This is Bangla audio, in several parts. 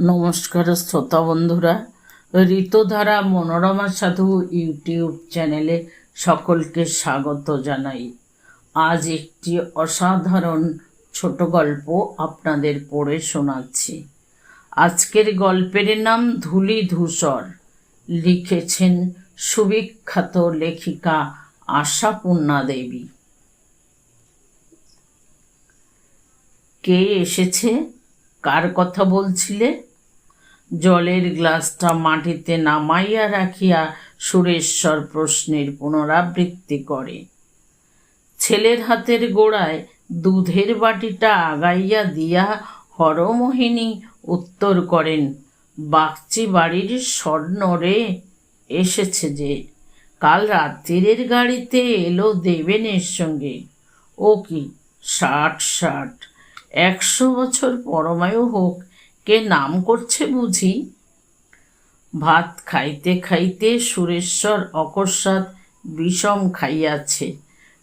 নমস্কার শ্রোতা বন্ধুরা, ঋতুধারা মনোরমা সাধু ইউটিউব চ্যানেলে সকলকে স্বাগত জানাই। আজ একটি অসাধারণ ছোট গল্প আপনাদের পড়ে শোনাচ্ছি। আজকের গল্পের নাম ধুলি ধূসর। লিখেছেন সুবিখ্যাত লেখিকা আশাপূর্ণা দেবী। কে এসেছে? কার কথা বলছিলে? জলের গ্লাসটা মাটিতে নামাইয়া রাখিয়া সুরেশ্বর প্রশ্নের পুনরাবৃত্তি করে। ছেলের হাতের গোড়ায় দুধের বাটিটা আগাইয়া দিয়া হরমোহিনী উত্তর করেন, বাগচি বাড়ির স্বর্ণ রে, এসেছে যে, কাল রাত্রিরের গাড়িতে এলো দেবেনের সঙ্গে। ও কি, ষাট ষাট একশো বছর পরমায়ু হোক, কে নাম করছে বুঝি? ভাত খাইতে খাইতে সুরেশ্বর অকস্মাৎ বিষম খাইয়াছে।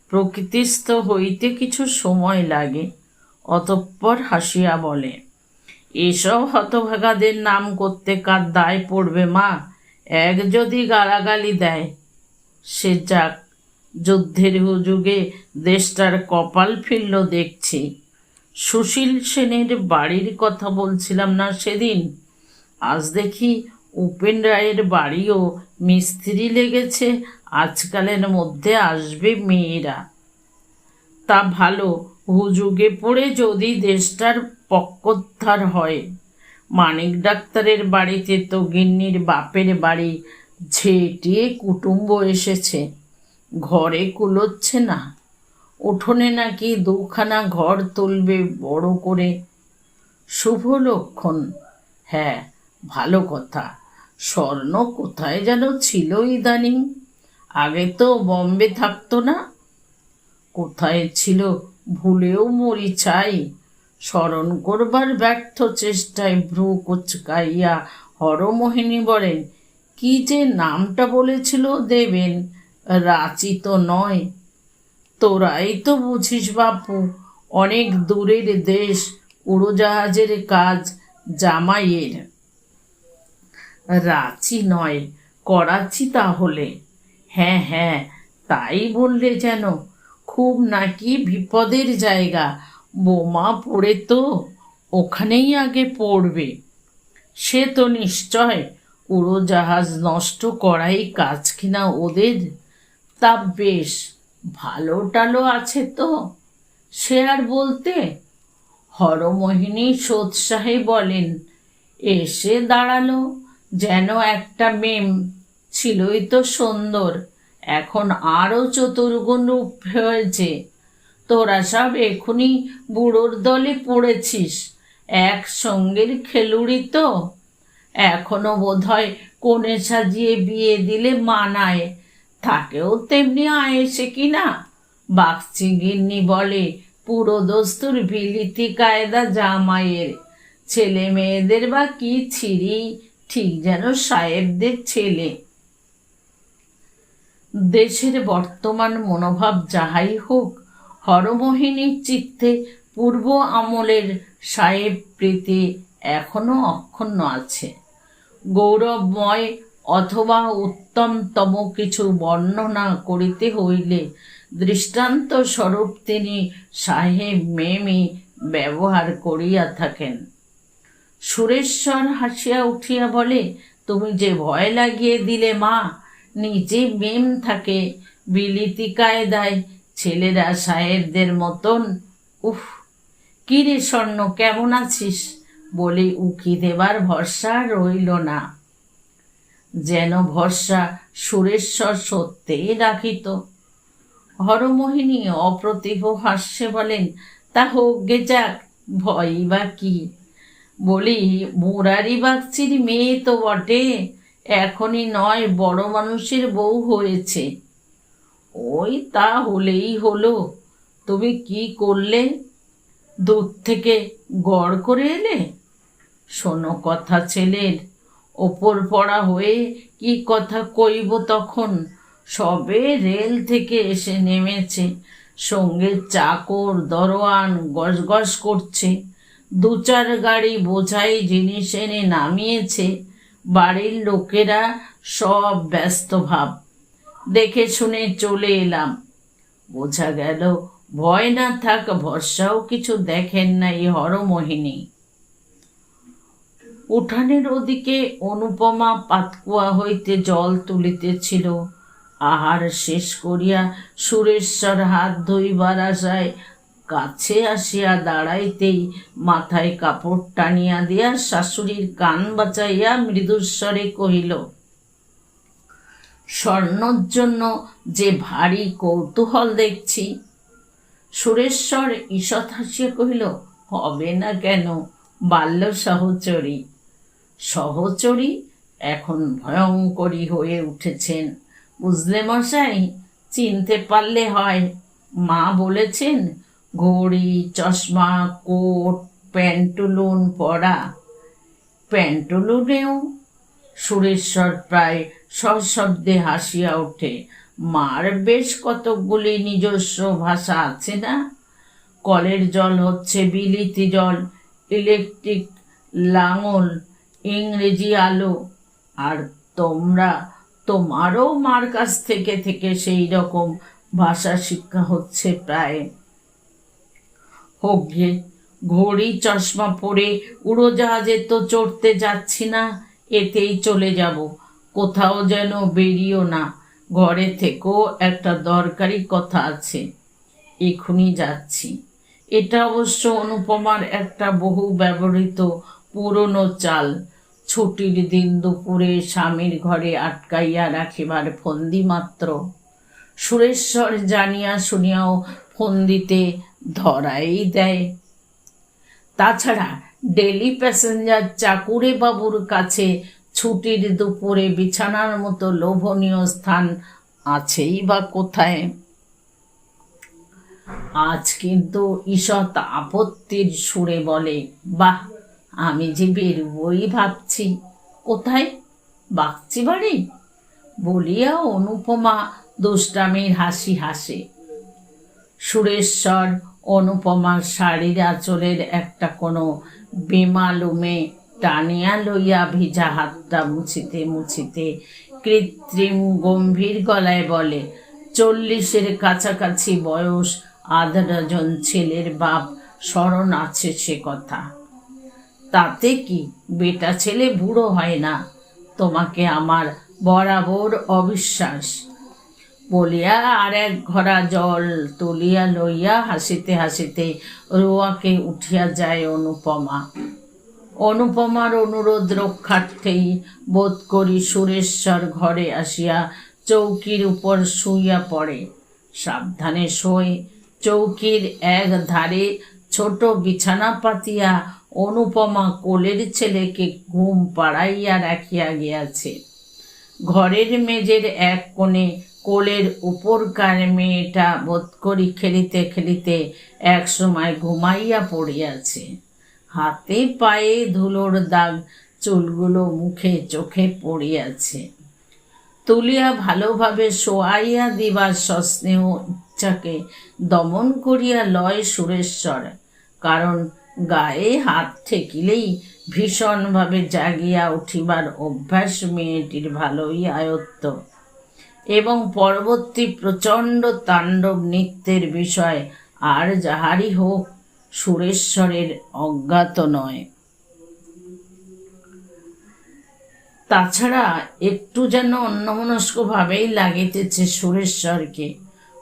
প্রকৃতিস্থ হইতে কিছু সময় লাগে, অতঃপর হাসিয়া বলে, এসব হতভাগাদের নাম করতে কার দায় পড়বে মা? এক যদি গালাগালি দেয়, সে যাক। যুদ্ধের যুগে দেশটার কপাল ফিরল দেখছি। সুশীল সেনের বাড়ির কথা বলছিলাম না সেদিন? আজ দেখি উপেন রায়ের বাড়িও মিস্ত্রি লেগেছে, আজকালের মধ্যে আসবে মেয়েরা। তা ভালো, হুজুগে পড়ে যদি দেশটার পক্ষোদ্ধার হয়। মানিক ডাক্তারের বাড়িতে তো গিন্নির বাপের বাড়ি, ঝেঁটিয়ে কুটুম্ব এসেছে। ঘরে কুলোচ্ছে না। উঠোনে নাকি দুখানা ঘর তুলবে বড় করে? শুভ লক্ষণ। হ্যাঁ ভালো কথা। স্বর্ণ কোথায় যেন ছিল ইদানিং? আগে তো বম্বে থাকতো না। কোথায় ছিল ভুলেও মরি চাই। স্মরণ করবার ব্যর্থ চেষ্টায় ভ্রু কুচকাইয়া হরমোহিনী বলেন, কি যে নামটা বলেছিল দেবেন, রাচি তো নয়। তোরাই তো বুঝিস বাপু, অনেক দূরের দেশ, উড়োজাহাজের কাজ, জামাইয়ের। রাঁচি নয়, করাচি তাহলে। হ্যাঁ হ্যাঁ তাই বললে যেন, খুব নাকি বিপদের জায়গা, বোমা পড়ে তো ওখানেই আগে পড়বে। সে তো নিশ্চয় উড়োজাহাজ নষ্ট করাই কাজ কিনা ওদের, তা বেশ। ভালো টালো আছে তো। সে আর বলতে, হরমোহিনী সোৎসাহে বলেন, এসে দাঁড়াল, যেন একটা মেম, ছিলই তো সুন্দর, এখন আরও চতুর্গুণ রূপ হয়েছে। তোরা সব এখুনি বুড়োর দলে পড়েছিস, এক সঙ্গের খেলুড়ি তো। এখনও বোধ হয় কোণে সাজিয়ে বিয়ে দিলে মানায় থাকেও তেমনি আয়েসে কি না বাগচি গিন্নি বলে, পুরো দস্তুর বিলিতি কায়দা জামাইয়ের। ছেলে মেয়েদের বা কি ছিরি? ঠিক যেন সাহেবদের ছেলে। দেশের বর্তমান মনোভাব যাহাই হোক হরমোহিনীর চিত্তে পূর্ব আমলের সাহেব প্রীতি এখনও অক্ষুণ্ণ আছে। গৌরবময় অথবা উত্তমতম কিছু বর্ণনা করিতে হইলে দৃষ্টান্ত স্বরূপ তিনি সাহেব মেমি ব্যবহার করিয়া থাকেন। সুরেশ্বর হাসিয়া উঠিয়া বলে, তুমি যে ভয় লাগিয়ে দিলে মা, নিজে মেম থাকে, বিলিতি কায়দায় ছেলেরা সাহেবদের মতন। উফ, কিরে স্বর্ণ, কেমন আছিস? বলে উকি দেবার ভরসা রইল না। যেন ভরসা সুরেশ্বর সত্যিই রাখিত হরমোহিনী অপ্রতিভ হাস্যে বলেন, তা হোক গে যাক ভয়ই বা কি? বলি, মুরারি বাগচির মেয়ে তো বটে, এখনই নয় বড় মানুষের বউ হয়েছে। ওই তা হলেই হলো, তুমি কি করলে? দূর থেকে গড় করে এলে? শোনো কথা ছেলের ওপর পড়া হয়ে কি কথা কইব তখন? সবে রেল থেকে এসে নেমেছে। সঙ্গে চাকর, দরোয়ান গসগস করছে। দু চার গাড়ি বোঝাই জিনিস এনে নামিয়েছে। বাড়ির লোকেরা সব ব্যস্ত ভাব। দেখে শুনে চলে এলাম। বোঝা গেল, ভয় না থাক, ভরসাও কিছু দেখেন না এই হরমোহিনী। উঠানের ওদিকে অনুপমা পাতকুয়া হইতে জল তুলিতেছিল। আহার শেষ করিয়া সুরেশ্বর হাত ধইবার আশায় কাছে আসিয়া দাঁড়াইতেই মাথায় কাপড় টানিয়া দিয়া শাশুড়ির কান বাঁচাইয়া মৃদুস্বরে কহিল, স্বর্ণর জন্য যে ভারী কৌতূহল দেখছি। সুরেশ্বর ঈষৎ হাসিয়া কহিল, হবে না কেন বাল্য সহচরী সহচরী এখন ভয়ঙ্করী হয়ে উঠেছেন। বুঝলে মশাই, চিনতে পারলে হয়। মা বলেছেন, ঘড়ি, চশমা, কোট, প্যান্টুলুন পরা। প্যান্টুলুনেও সুরেশ্বর প্রায় সশব্দে হাসিয়া ওঠে। মার বেশ কতকগুলি নিজস্ব ভাষা আছে না? কলের জল হচ্ছে বিলিতি জল, ইলেকট্রিক লাঙল ইংরেজি আলো। আর তোমরা তোমারও মার কাছ থেকে থেকে সেই রকম ভাষা শিক্ষা হচ্ছে প্রায়। হোক গে ঘড়ি চশমা পরে উড়োজাহাজে তো চড়তে যাচ্ছি না, এতেই চলে যাব। কোথাও যেন বেরিও না, ঘরে থেকেও একটা দরকারি কথা আছে। এখনই যাচ্ছি। এটা অবশ্য অনুপমার একটা বহু ব্যবহৃত পুরনো চাল। ছুটির দিন দুপুরে স্বামীর ঘরে আটকাইয়া রাখিবার ফন্দি মাত্র। সুরেশ্বর জানিয়া শুনিয়াও ফন্দিতে ধরাই দেয়। তাছাড়া ডেলি প্যাসেঞ্জার চাকুরে বাবুর কাছে ছুটির দুপুরে বিছানার মতো লোভনীয় স্থান আছেই বা কোথায়? আজ কিন্তু ঈষৎ আপত্তির সুরে বলে, বাহ! আমি যে বেরবই ভাবছি। কোথায়? বাগচি বাড়ি? বলিয়া অনুপমা দুষ্টামির হাসি হাসে। সুরেশ্বর অনুপমার শাড়ির আঁচলের একটা কোনো বেমালুমে টানিয়া লইয়া ভিজা হাতটা মুছিতে মুছিতে কৃত্রিম গম্ভীর গলায় বলে, চল্লিশের কাছাকাছি বয়স, আধা ডজন ছেলের বাপ, স্মরণ আছে সে কথা। তাতে কি? বেটা ছেলে বুড়ো হয় না। তোমাকে আমার বরাবর অবিশ্বাস। বলিয়া আর এক ঘরা জল তুলিয়া লইয়া হাসিতে হাসিতে রোয়াকে উঠিয়া যায় অনুপমা। অনুপমার অনুরোধ রক্ষার্থেই বোধ করি সুরেশ্বর ঘরে আসিয়া চৌকির উপর শুইয়া পড়ে। সাবধানে শোয়, চৌকির এক ধারে ছোট বিছানা পাতিয়া অনুপমা কোলের ছেলেকে ঘুম পাড়াইয়া রাখিয়া গিয়াছে। ঘরের মেজের এক কোণে কোলের উপরকার মেয়েটা বোধ করি খেলিতে খেলিতে এক সময় ঘুমাইয়া পড়িয়াছে। হাতে পায়ে ধুলোর দাগ চুলগুলো মুখে চোখে পড়িয়াছে। তুলিয়া ভালোভাবে শোয়াইয়া দিবার সস্নেহ ইচ্ছাকে দমন করিয়া লয় সুরেশ্বর, কারণ গায়ে হাত ঠেকিলেই ভীষণভাবে জাগিয়া উঠিবার অভ্যাস মেয়েটির ভালোই আয়ত্ত। এবং পরবর্তী প্রচণ্ড তাণ্ডব নৃত্যের বিষয় আর যাহারই হোক, সুরেশ্বরের অজ্ঞাত নয়। তাছাড়া একটু যেন অন্যমনস্কভাবেই লাগিতেছে সুরেশ্বরকে।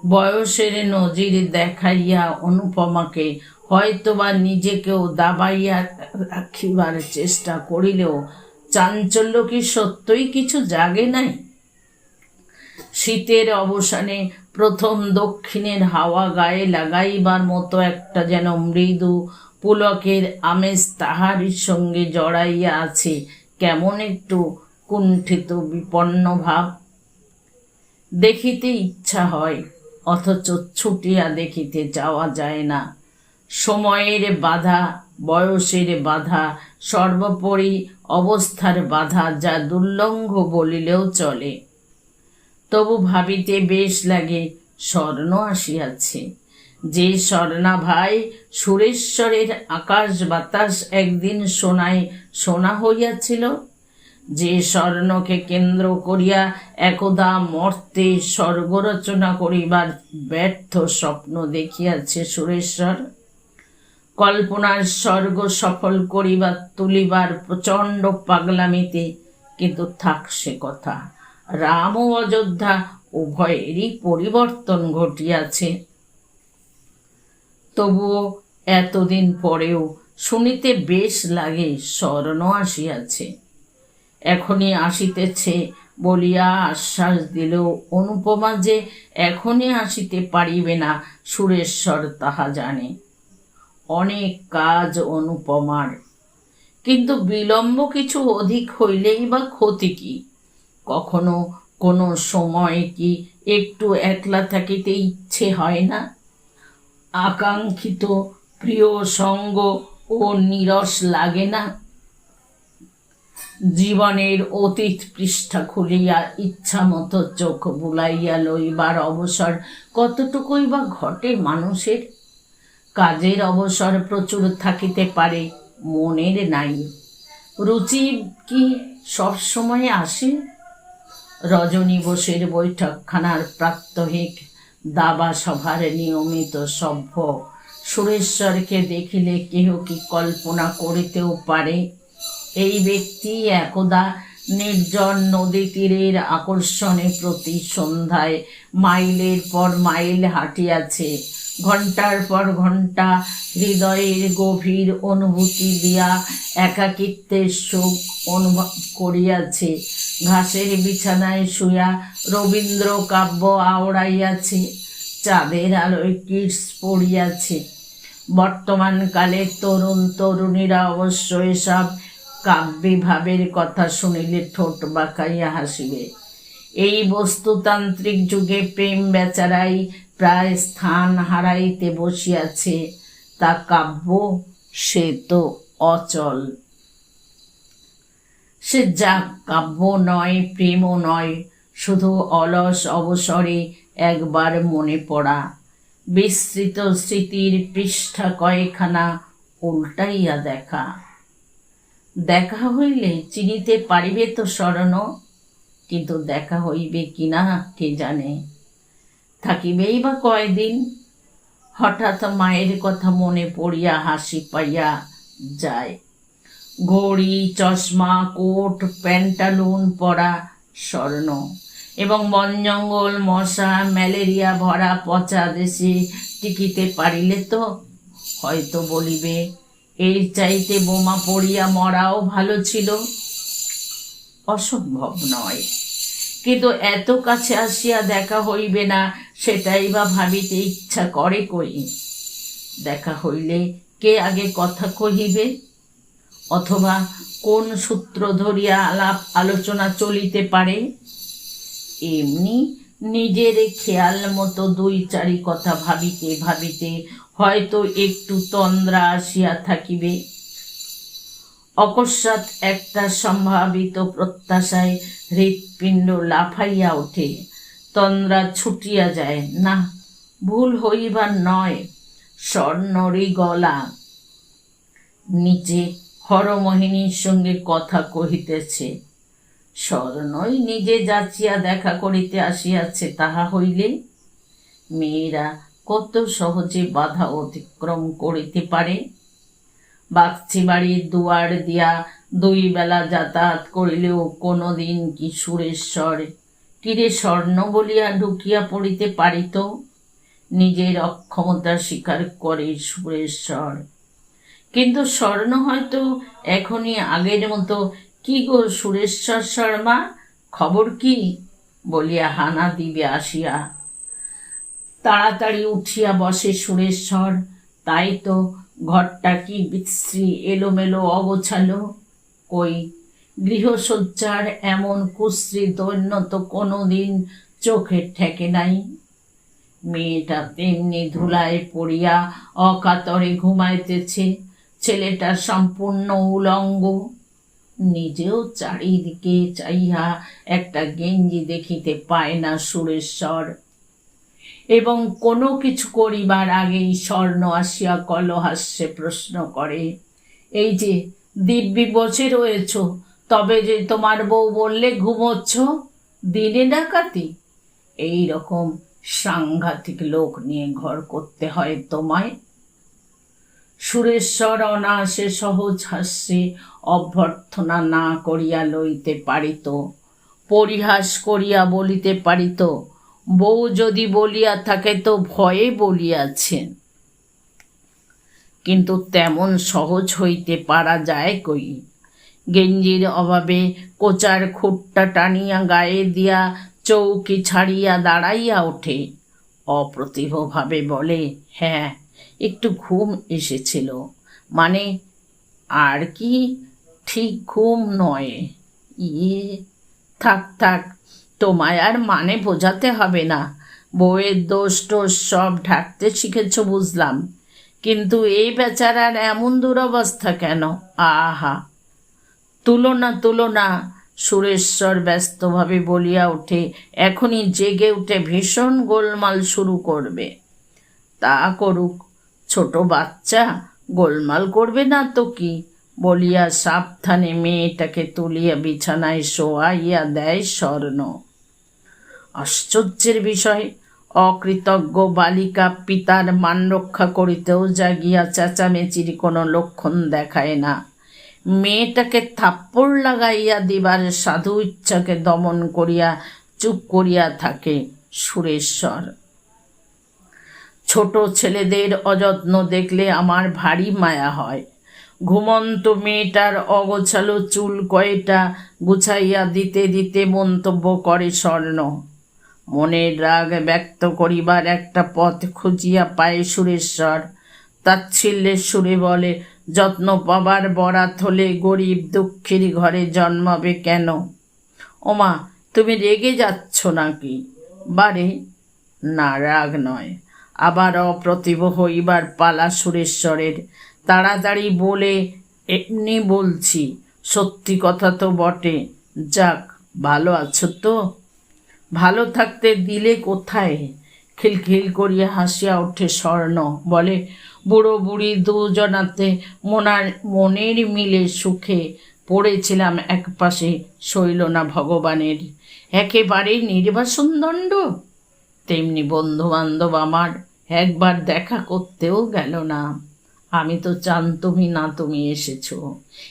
বয়সের নজির দেখাইয়া অনুপমাকে হয়তোবা নিজেকেও দাবাইয়া রাখিবার চেষ্টা করিলেও চাঞ্চল্য কি সত্যই কিছু জাগে নাই? শীতের অবসানে প্রথম দক্ষিণের হাওয়া গায়ে লাগাইবার মতো একটা যেন মৃদু পুলকের আমেজ তাহারই সঙ্গে জড়াইয়া আছে, কেমন একটু কুণ্ঠিত বিপন্ন ভাব। দেখিতে ইচ্ছা হয়, অথচ ছুটিয়া দেখিতে যাওয়া যায় না। সময়ের বাধা, বয়সের বাধা, সর্বোপরি অবস্থার বাধা যা দুর্লঙ্ঘ বলিলেও চলে। তবু ভাবিতে বেশ লাগে, স্বর্ণ আসিয়াছে। যে স্বর্ণা ভাই সুরেশ্বরের আকাশ বাতাস একদিন সোনায় সোনা হইয়াছিল, যে স্বর্ণকে কেন্দ্র করিয়া একদা মর্তে স্বর্গ রচনা করিবার ব্যর্থ স্বপ্ন দেখিয়াছে সুরেশ্বর। কল্পনার স্বর্গ সফল করিবার, তুলিবার প্রচণ্ড পাগলামিতে কিন্তু থাক সে কথা। রাম ও অযোধ্যা উভয়েরই পরিবর্তন ঘটিয়াছে। তবুও এতদিন পরেও শুনিতে বেশ লাগে স্মরণ আসিয়াছে। এখনই আসিতেছে বলিয়া আশ্বাস দিল অনুপমা যে এখনই আসিতে পারিবে না সুরেশ্বর তাহা জানে। অনেক কাজ অনুপমার। কিন্তু বিলম্ব কিছু অধিক হইলেই বা ক্ষতি কি? কখনো কোনো সময় কি একটু একলা থাকিতে ইচ্ছে হয় না? আকাঙ্ক্ষিত প্রিয় সঙ্গ ও নিরস লাগে না? জীবনের অতীত পৃষ্ঠা খুলিয়া ইচ্ছা মতো চোখ বুলাইয়া লইবার অবসর কতটুকুই বা ঘটে মানুষের? কাজের অবসর প্রচুর থাকিতে পারে, মনের নাই। রুচি কি সব সময় আসে? রজনী বোসের বৈঠকখানার প্রাত্যহিক দাবা সভার নিয়মিত সভ্য। সুরেশ্বরকে দেখিলে কেহ কি কল্পনা করিতেও পারে? এই ব্যক্তি একদা নির্জন নদী তীরের আকর্ষণে প্রতি সন্ধ্যায় মাইলের পর মাইল হাঁটিয়াছে। ঘণ্টার পর ঘণ্টা হৃদয়ের গভীর অনুভূতি দিয়া একাকিত্বের সুখ অনুভব করিয়াছে। ঘাসের বিছানায় শুয়া রবীন্দ্র কাব্য আওড়াইয়াছে, চাঁদের আলোয় কিটস পড়িয়াছে। বর্তমানকালে তরুণ তরুণীরা অবশ্য এসব কাব্যে ভাবের কথা শুনিলে ঠোঁট বাঁকাইয়া হাসিবে। এই বস্তুতান্ত্রিক যুগে প্রেম বেচারাই প্রায় স্থান হারাইতে বসিয়াছে, তা কাব্য সে তো অচল। সে যা কাব্য নয় প্রেমও নয়, শুধু অলস অবসরে একবার মনে পড়া। বিস্তৃত স্মৃতির পৃষ্ঠা কয়েকখানা উল্টাইয়া দেখা। দেখা হইলে চিনিতে পারিবে তো স্মরণ কিন্তু দেখা হইবে কিনা কে জানে। থাকিবেই বা কয়দিন হঠাৎ মায়ের কথা মনে পড়িয়া হাসি পাইয়া যায়। ঘড়ি, চশমা, কোট, প্যান্টালুন, পরা, স্বর্ণ এবং বন জঙ্গল, মশা, ম্যালেরিয়া ভরা পচা দেশে টিকিতে পারিলে তো হয়তো বলিবে, এর চাইতে বোমা পড়িয়া মরাও ভালো ছিল। অসম্ভব নয়। কিন্তু এত কাছে আসিয়া দেখা হইবে না, সেটাই বা ভাবিতে ইচ্ছা করে কই? দেখা হইলে কে আগে কথা কহিবে? অথবা কোন সূত্র ধরিয়া আলাপ আলোচনা চলিতে পারে? এমনি নিজের খেয়াল মতো দুই চারি কথা ভাবিতে ভাবিতে হয়তো একটু তন্দ্রা আসিয়া থাকিবে। অকস্মাৎ একটা সম্ভাবিত প্রত্যাশায় হৃৎপিণ্ড লাফাইয়া ওঠে। তন্দ্রা ছুটিয়া যায়, না, ভুল হইবার নয়, স্বর্ণরই গলা। নিচে হরমোহিনীর সঙ্গে কথা কহিতেছে, স্বর্ণই নিজে যাচিয়া দেখা করিতে আসিয়াছে, তাহা হইলে? মেয়েরা কত সহজে বাধা অতিক্রম করিতে পারে? বাগচি বাড়ির দুয়ার দিয়া দুই বেলা যাতায়াত করিলেও কোনো দিন কি সুরেশ্বর কিরে স্বর্ণ বলিয়া ঢুকিয়া পড়িতে পারিত? নিজের অক্ষমতা স্বীকার করে সুরেশ্বর। কিন্তু স্বর্ণ হয়তো এখনই আগের মতো। কি গো সুরেশ্বর শর্মা, খবর কি? বলিয়া হানা দিবে আসিয়া। তাড়াতাড়ি উঠিয়া বসে সুরেশ্বর। তাই তো ঘরটা কি বিশ্রী, এলোমেলো, অগোছালো। কই। গৃহসজ্জার এমন কুশ্রী দৈন্য তো কোনো দিন চোখের ঠেকে নাই। মেয়েটা তেমনি ধুলায় পড়িয়া অকাতরে ঘুমাইতেছে ছেলেটা সম্পূর্ণ উলঙ্গ। নিজেও চারিদিকে চাইয়া একটা গেঞ্জি দেখিতে পায় না সুরেশ্বর। এবং কোনো কিছু করিবার আগেই স্বর্ণ আসিয়া কলহাস্যে প্রশ্ন করে, এই যে দিব্যি বসে রয়েছ। তবে যে তোমার বউ বললে ঘুমোচ্ছ, দিনে ডাকাতি? এই রকম সাংঘাতিক লোক নিয়ে ঘর করতে হয় তোমায়? সুরেশ্বর অনায়াসে সহজ হাস্যে অভ্যর্থনা না করিয়া লইতে পারিত, পরিহাস করিয়া বলিতে পারিত, বউ যদি বলিয়া থাকে তো ভয়ে বলিয়াছেন। কিন্তু তেমন সহজ হইতে পারা যায় কই? গেঞ্জির অভাবে কোচার খুঁটটা টানিয়া গায়ে দিয়া চৌকি ছাড়িয়া দাঁড়াইয়া ওঠে। অপ্রতিভভাবে বলে হ্যাঁ একটু ঘুম এসেছিল। মানে আর কি ঠিক ঘুম নয়। ইয়ে থাক থাক, তোমায় আর মানে বোঝাতে হবে না। বউয়ের দোষ টোষ সব ঢাকতে শিখেছ, বুঝলাম। কিন্তু এই বেচারার এমন দুরবস্থা কেন? আহা! তুলনা তুলনা, সুরেশ্বর ব্যস্তভাবে বলিয়া ওঠে, এখনই জেগে উঠে ভীষণ গোলমাল শুরু করবে। তা করুক, ছোট বাচ্চা, গোলমাল করবে না তো কি? বলিয়া সাবধানে মেয়েটাকে তুলিয়া বিছানায় শোয়াইয়া দেয় স্বর্ণ। আশ্চর্যের বিষয় অকৃতজ্ঞ বালিকা পিতার মান রক্ষা করিতেও জাগিয়া চেঁচামেচির কোনো লক্ষণ দেখায় না। মেয়েটাকে থাপ্পড় লাগাইয়া দিবার সাধু ইচ্ছাকে দমন করিয়া চুপ করিয়া থাকে সুরেশ্বর। ছোট ছেলেদের অযত্ন দেখলে আমার ভারী মায়া হয়। ঘুমন্ত মেয়েটার অগোছালো চুল কয়টা গুছাইয়া দিতে দিতে মন্তব্য করে স্বর্ণ। মনের রাগ ব্যক্ত করিবার একটা পথ খুঁজিয়া পায় সুরেশ্বর। তাচ্ছিল্যের সুরে বলে, যত্ন পাবার বরাত হলে গরিব দুঃখীর ঘরে জন্মাবে কেন? ওমা, তুমি রেগে যাচ্ছ নাকি? বারে, না, রাগ নয়। আবার অপ্রতিভ হইবার পালা সুরেশ্বরের। তাড়াতাড়ি বলে, এমনি বলছি, সত্যি কথা তো বটে। যাক, ভালো আছো তো? ভালো থাকতে দিলে কোথায়? খিলখিল করিয়া হাসিয়া ওঠে স্বর্ণ। বলে, বুড়ো বুড়ি দুজনাতে মনার মনের মিলে সুখে পড়েছিলাম এক পাশে শৈল না ভগবানের। একেবারে নির্বাসন দণ্ড? তেমনি বন্ধু বান্ধব আমার একবার দেখা করতেও গেল না। আমি তো চান তুমি, না তুমি এসেছ।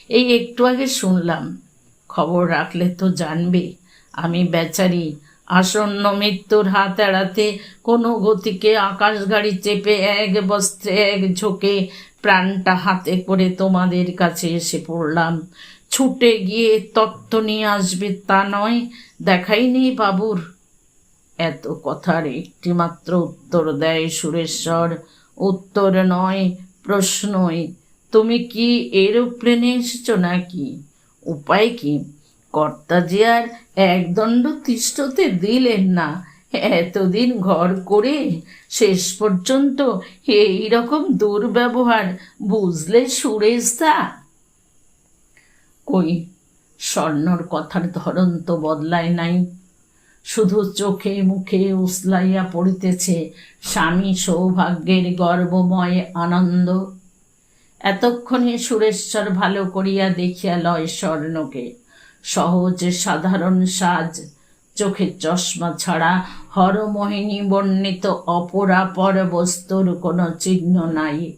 এই একটু আগে শুনলাম। খবর রাখলে তো জানবে। আমি বেচারি আসন্ন মৃত্যুর হাত এড়াতে কোনো গতিকে আকাশ গাড়ি চেপে এক বস্ত্রে এক ঝোঁকে প্রাণটা হাতে করে তোমাদের কাছে এসে পড়লাম। ছুটে গিয়ে তত্ত্ব নিয়ে আসবে তা নয় দেখাই নেই বাবুর। এত কথার একটিমাত্র উত্তর দেয় সুরেশ্বর। উত্তর নয়, প্রশ্নই, তুমি কি এরোপ্লেনে এসেছ নাকি? উপায় কি? কর্তা যে আর একদণ্ড তিষ্ঠতে দিলেন না। এতদিন ঘর করে শেষ পর্যন্ত এই রকম দুর্ব্যবহার বুঝলে সুরেশ দা কই, স্বর্ণর কথার ধরন তো বদলায় নাই। শুধু চোখে মুখে উসলাইয়া পড়িতেছে স্বামী সৌভাগ্যের গর্বময় আনন্দ। এতক্ষণে সুরেশ্বর ভালো করিয়া দেখিয়া লয় স্বর্ণকে। সহজ সাধারণ সাজ। চোখের চশমা ছাড়া হরমোহিনী বর্ণিত অপরাপর বস্তুর কোনো চিহ্ন নাই।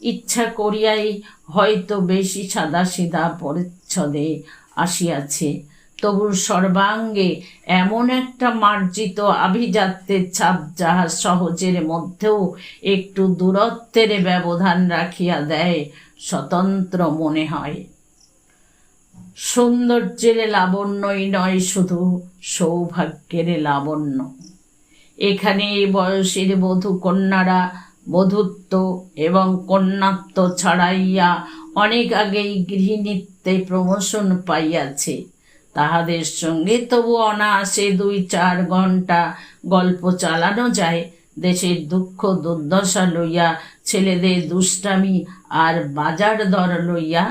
ইচ্ছা করিয়াই হয়তো বেশি সাদা সিধা পরিচ্ছদে আসিয়াছে। তবু সর্বাঙ্গে এমন একটা মার্জিত আভিজাত্যের ছাপ যাহা সহজের মধ্যেও একটু দূরত্বের ব্যবধান রাখিয়া দেয়, স্বতন্ত্র মনে হয়। সৌন্দর্যের লাবণ্যই নয় শুধু, সৌভাগ্যের লাবণ্য। এখানে বয়সের বধূ কন্যারা বধূত্ব এবং কন্যাত্ব ছাড়াইয়া অনেক আগেই গৃহিণীত্বে প্রমোশন পাইয়াছে। তাহাদের সঙ্গে তবু অনায়াসে দুই চার ঘণ্টা গল্প চালানো যায়। দেশের দুঃখ দুর্দশা লইয়া ছেলেদের দুষ্টামি আর বাজার দর লইয়া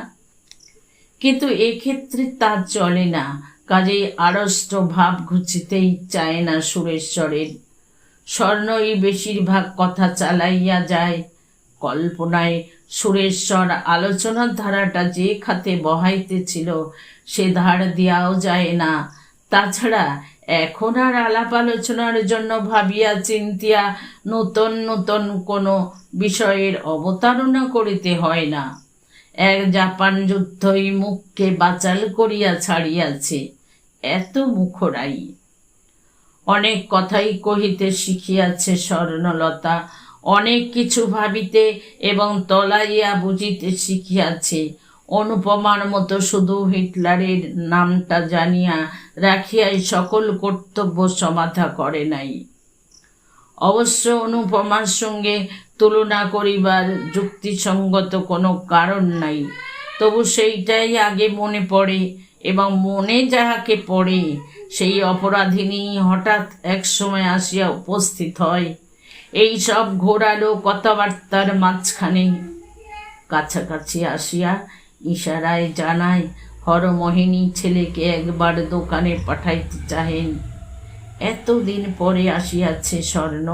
কিন্তু এক্ষেত্রে তা চলে না। কাজেই আড়ষ্ট ভাব ঘুচিতেই চায় না সুরেশ্বরের। স্বর্ণই বেশিরভাগ কথা চালাইয়া যায়। কল্পনায় সুরেশ্বর আলোচনার ধারাটা যে খাতে বহাইতেছিল, সে ধার দেওয়াও যায় না। তাছাড়া এখন আর আলাপ আলোচনার জন্য ভাবিয়া চিন্তিয়া নূতন নূতন কোনো বিষয়ের অবতারণা করিতে হয় না। এক জাপান যুদ্ধই মুখকে বাচাল করিয়া ছাড়িয়াছে এত মুখরাই অনেক কথাই কহিতে শিখিয়াছে স্বর্ণলতা, অনেক কিছু ভাবিতে এবং তলাইয়া বুঝিতে শিখিয়াছে। অনুপমার মতো শুধু হিটলারের নামটা জানিয়া রাখিয়াই সকল কর্তব্য সমাধা করে নাই। অবশ্য অনুপমার সঙ্গে তুলনা করিবার যুক্তিসঙ্গত কোনো কারণ নাই। তবু সেইটাই আগে মনে পড়ে এবং মনে যাহাকে পড়ে, সেই অপরাধিনী হঠাৎ এক সময় আসিয়া উপস্থিত হয়। এই সব ঘোরালো কথাবার্তার মাঝখানে কাছাকাছি আসিয়া ইশারায় জানায় হরমোহিনী ছেলেকে একবার দোকানে পাঠাইতে চাহেন। এতদিন পরে আসিয়াছে স্বর্ণ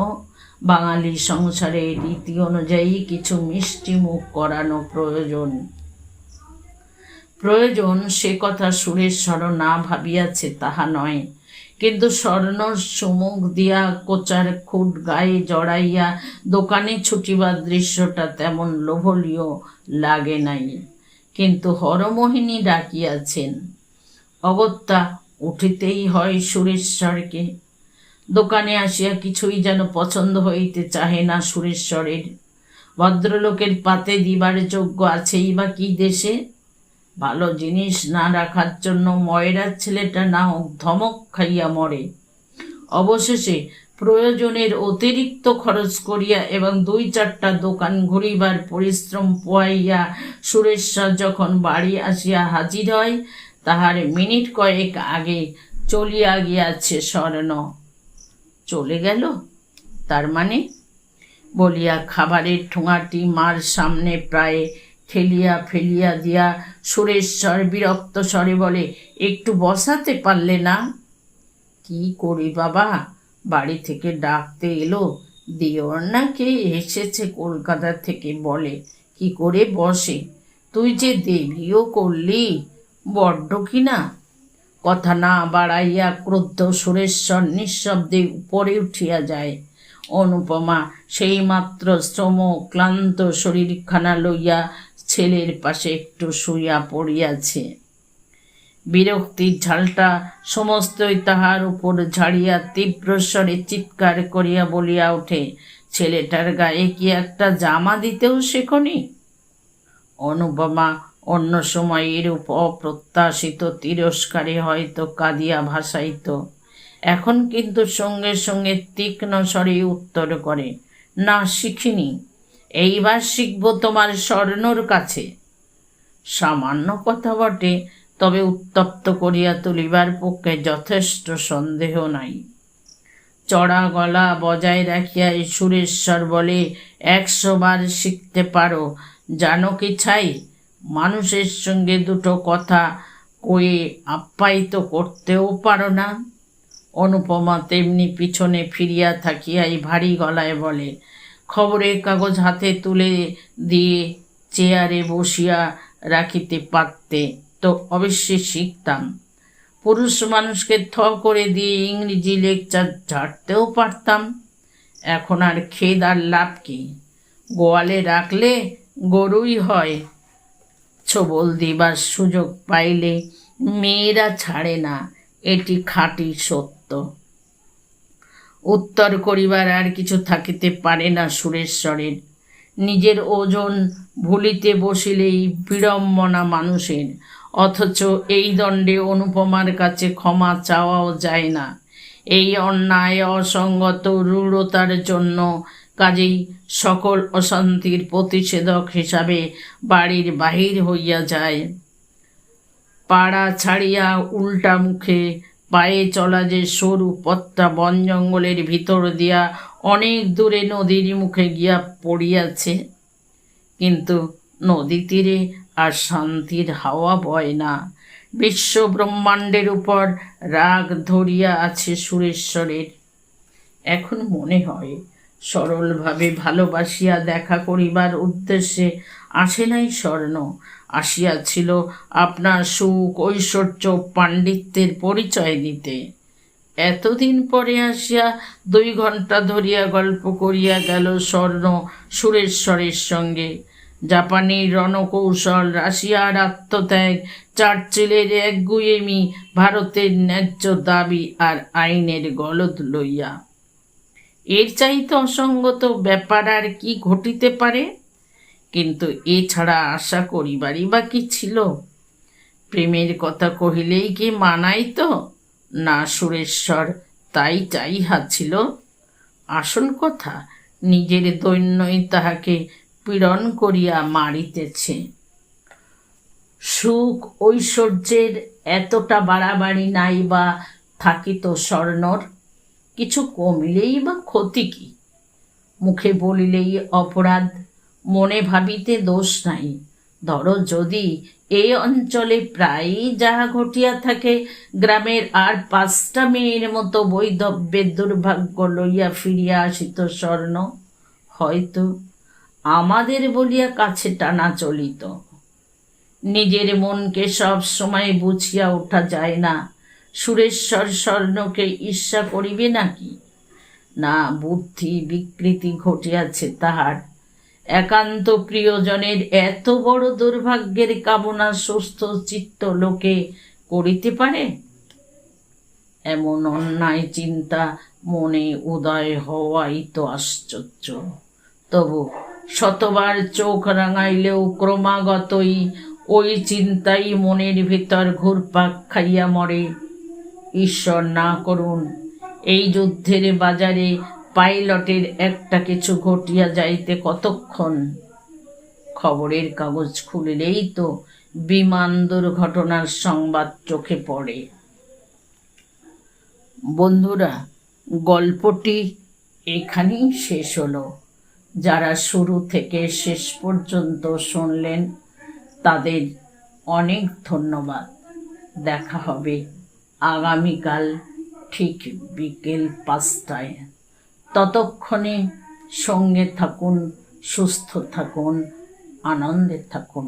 বাঙালি সংসারে রীতি অনুযায়ী কিছু মিষ্টি মুখ করানো প্রয়োজন। প্রয়োজন, সে কথা সুরেশ্বর না ভাবিয়াছে, তাহা নয়। কিন্তু স্বর্ণ সুমুখ দিয়া কোচার খুট গায়ে জড়াইয়া দোকানে ছুটিবার দৃশ্যটা তেমন লোভনীয় লাগে নাই। কিন্তু হরমোহিনী ডাকিয়াছেন, অগত্যা, উঠিতেই হয় সুরেশ্বরকে। দোকানে আসিয়া কিছুই যেন পছন্দ হইতে চাহে না সুরেশ্বরের। ভদ্রলোকের পাতে দিবার যোগ্য আছেই বা কি দেশে? ভালো জিনিস না রাখার জন্য ময়রার ছেলেটা না হোক ধমক খাইয়া মরে। অবশেষে প্রয়োজনের অতিরিক্ত খরচ করিয়া এবং দুই চারটা দোকান ঘুরিবার পরিশ্রম পোয়াইয়া সুরেশ্বর যখন বাড়ি আসিয়া হাজির হয়, তাহার মিনিট কয়েক আগে চলিয়া গিয়াছে স্বর্ণ। চলে গেল? তার মানে? বলিয়া খাবারের ঠোঙাটি মার সামনে প্রায় ঠেলিয়া ফেলিয়া দিয়া সুরেশ্বর বিরক্ত স্বরে বলে, একটু বসাতে পারলে না? কি করি বাবা? বাড়ি থেকে ডাকতে এলো। দিওর নাকি এসেছে কলকাতা থেকে বলে। কি করে বসে? তুই যে দেবীও করলি, বড্ড কি না কথা না বাড়াইয়া ক্রুদ্ধ সুরেশ্বর নিঃশব্দে উপরে উঠিয়া যায়। অনুপমা সেই মাত্র শ্রম ক্লান্ত শরীরখানা লইয়া ছেলের পাশে একটু শুইয়া পড়িয়াছে। বিরক্তির ঝালটা সমস্তই তাহার উপর ঝাড়িয়া তীব্র স্বরে চিৎকার করিয়া বলিয়া ওঠে, ছেলেটার গায়ে কি একটা জামা দিতেও শেখনি? অনুপমা অন্য সময় এরূপ অপ্রত্যাশিত তিরস্কারে হয়তো কাঁদিয়া ভাসাইত। এখন কিন্তু সঙ্গে সঙ্গে তীক্ষ্ণ স্বরে উত্তর করে, না, শিখিনি। এইবার শিখব তোমার স্বর্ণর কাছে। সামান্য কথা বটে, তবে উত্তপ্ত করিয়া তুলিবার পক্ষে যথেষ্ট সন্দেহ নাই। চড়া গলা বজায় রাখিয়া সুরেশ্বর বলে, একশো বার শিখতে পারো। জানো কি ছাই মানুষের সঙ্গে দুটো কথা কয়ে আপ্যায়িত করতেও পারো না। অনুপমা তেমনি পিছনে ফিরিয়া থাকিয়াই ভারী গলায় বলে, খবরের কাগজ হাতে তুলে দিয়ে চেয়ারে বসিয়া রাখিতে পারতে তো অবশ্যই শিখতাম। পুরুষ মানুষকে থ করে দিয়ে ইংরেজি লেকচার ঝাড়তেও পারতাম। এখন আর খেদ আর লাভ কি? গোয়ালে রাখলে গরুই হয়। ছবল দিবার সুযোগ পাইলে মেয়েরা ছাড়ে না। এটি খাঁটি সত্য। উত্তর করিবার আর কিছু থাকিতে পারে না সুরেশ্বরের। নিজের ওজন ভুলিতে বসিলেই বিড়ম্বনা মানুষের। অথচ এই দণ্ডে অনুপমার কাছে ক্ষমা চাওয়াও যায় না। এই অন্যায়, অসঙ্গত রূঢ়তার জন্য কাজেই সকল অশান্তির প্রতিষেধক হিসাবে বাড়ির বাহির হইয়া যায়। পাড়া ছাড়িয়া উল্টা মুখে পায়ে চলা যে সরু পথটা বন জঙ্গলের ভিতর দিয়া অনেক দূরে নদীর মুখে গিয়া পড়িয়াছে। কিন্তু নদী তীরে আর শান্তির হাওয়া বয় না। বিশ্ব ব্রহ্মাণ্ডের উপর রাগ ধরিয়া আছে সুরেশ্বরের। এখন মনে হয় সরলভাবে ভালোবাসিয়া দেখা করিবার উদ্দেশ্যে আসে নাই স্বর্ণ। আসিয়াছিল আপনার সুখ, ঐশ্বর্য, পাণ্ডিত্যের পরিচয় দিতে। এতদিন পরে আসিয়া দুই ঘণ্টা ধরিয়া গল্প করিয়া গেল স্বর্ণ সুরেশ্বরের সঙ্গে। জাপানি রণকৌশল, রাশিয়ার আত্মত্যাগ, চার্চিলের একগুয়েমি, ভারতের ন্যায্য দাবি আর আইনের গলদ লইয়া। এর চাইতে অসঙ্গত ব্যাপার আর কি ঘটিতে পারে? কিন্তু এছাড়া আশা করিবারই বা কি ছিল। প্রেমের কথা কহিলেই কি মানাই তো? না সুরেশ্বর, তাই চাইহাছিল আসল কথা, নিজের দৈন্যই তাহাকে পীড়ন করিয়া মারিতেছে। সুখ ঐশ্বর্যের এতটা বাড়াবাড়ি নাই বা থাকিত স্বর্ণর। কিছু কমিলেই বা ক্ষতি কি? মুখে বলিলেই অপরাধ, মনে ভাবিতে দোষ নাই। ধরো যদি এই অঞ্চলে প্রায়ই যাহা ঘটিয়া থাকে, গ্রামের আর পাঁচটা মেয়ের মতো বৈধব্যের দুর্ভাগ্য লইয়া ফিরিয়া আসিত স্বর্ণ, হয়তো আমাদের বলিয়া কাছে টানা চলিত। নিজের মনকে সব সময় বুঝিয়া ওঠা যায় না। সুরেশ্বর স্বর্ণকে ঈর্ষা করিবে নাকি? না, বুদ্ধি বিকৃতি ঘটিয়াছে তাহার। একান্ত প্রিয়জনের এত বড় দুর্ভাগ্যের কামনা সুস্থ চিত্ত লোকে করিতে পারে? এমন অন্যায় চিন্তা মনে উদয় হওয়াই তো আশ্চর্য। তবু শতবার চোখ রাঙাইলেও ক্রমাগতই ওই চিন্তাই মনের ভিতর ঘুরপাক খাইয়া মরে। ঈশ্বর না করুন। এই যুদ্ধের বাজারে পাইলটের একটা কিছু ঘটিয়া যাইতে কতক্ষণ? খবরের কাগজ খুলিলেই তো বিমান দুর্ঘটনার সংবাদ চোখে পড়ে। বন্ধুরা, গল্পটি এখানেই শেষ হলো। যারা শুরু থেকে শেষ পর্যন্ত শুনলেন, তাদের অনেক ধন্যবাদ। দেখা হবে আগামীকাল ঠিক বিকেল পাঁচটায়। ততক্ষণে সঙ্গে থাকুন সুস্থ থাকুন আনন্দে থাকুন।